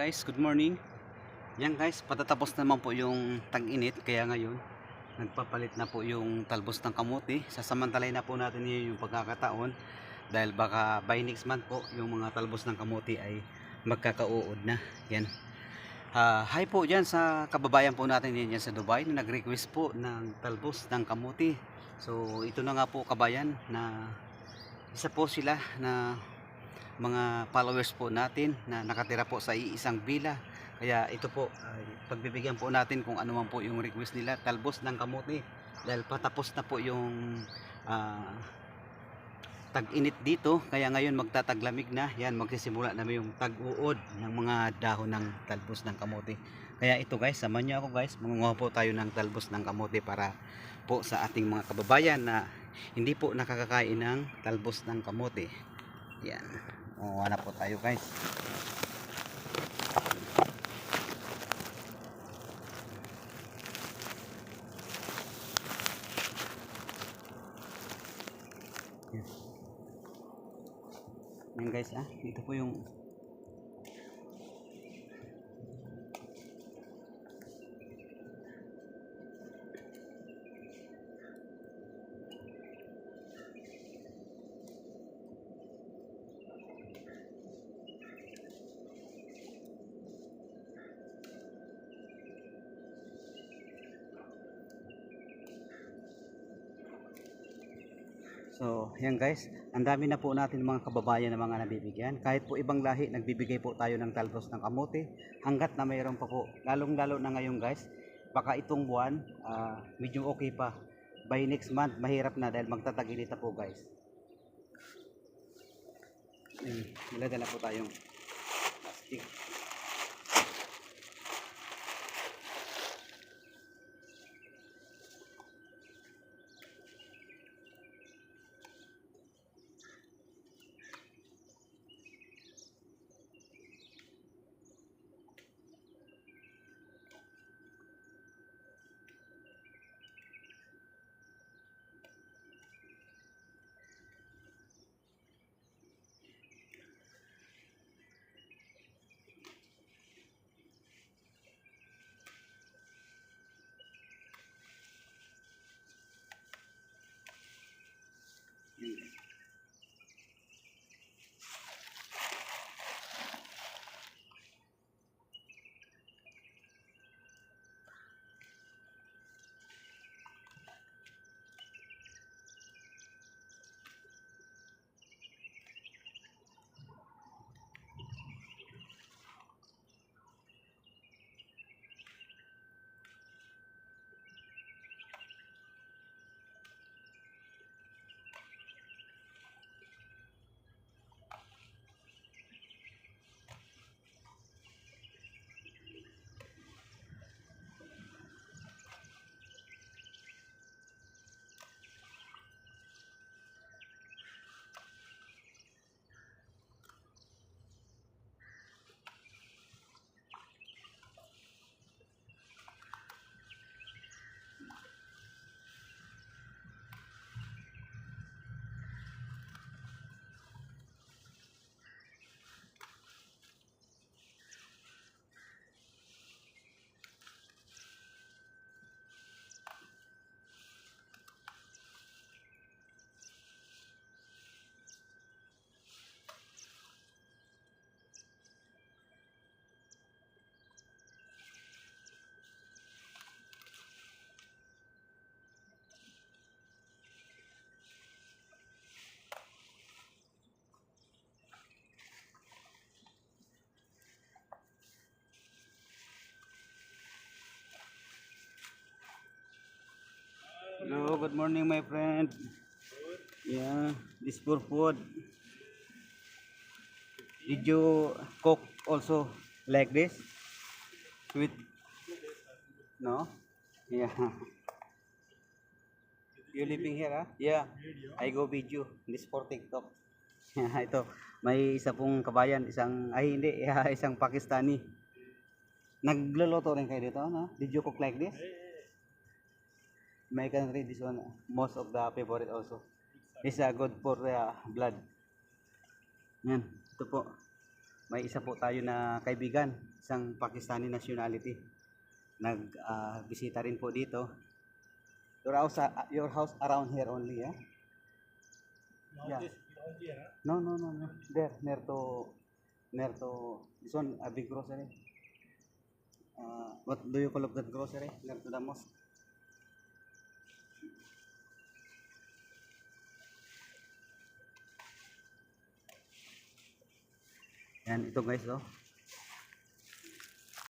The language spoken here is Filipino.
guys, good morning. Yan guys, patatapos naman po yung tag-init kaya ngayon nagpapalit na po yung talbos ng kamuti. Sasamantalay na po natin yun yung pagkakataon dahil baka by next month po yung mga talbos ng kamuti ay magkakauod na. Yan. Ah, hi po dyan sa kababayan po natin yan sa Dubai na nag-request po ng talbos ng kamuti. So ito na nga po kabayan na isa po sila na mga followers po natin na nakatira po sa iisang villa. Kaya ito po, ay pagbibigyan po natin kung ano man po yung request nila, talbos ng kamote. Dahil patapos na po yung ah, tag-init dito, kaya ngayon magtataglamig na. Yan, magsisimula na yung tag-uod ng mga dahon ng talbos ng kamote. Kaya ito guys, samahan niyo ako guys, mangunguha po tayo ng talbos ng kamote para po sa ating mga kababayan na hindi po nakakakain ng talbos ng kamote. Yan. O, na po tayo guys. Yan. Guys ah, ito po yung So, yan guys, ang dami na po natin mga kababayan na mga nabibigyan. Kahit po ibang lahi, nagbibigay po tayo ng talbos ng kamote hanggat na mayroon pa po. Lalong-lalo na ngayon guys, baka itong buwan, ah, medyo okay pa. By next month, mahirap na dahil magtatagilita po guys. Nilagyan na po tayong plastic. Hello, good morning my friend. Yeah, this for food. Did you cook also like this? With No? Yeah. You living here, ah? Yeah. I go video. This for TikTok. Ito. May isa pong kabayan, isang, ay hindi, isang Pakistani. Nagluluto rin kayo dito, no? Did you cook like this? My country, this one, most of the favorite also. Is good for uh, blood. Yan, ito po. may isa po tayo na kaibigan, isang Pakistani nationality. Nag-bisita rin po dito. Your house, uh, your house around here only, eh? Yeah. No, no, no, no. There, near to, near to, this one, a big grocery. Uh, what do you call of that grocery? Near to the mosque. Yan, ito guys, oh.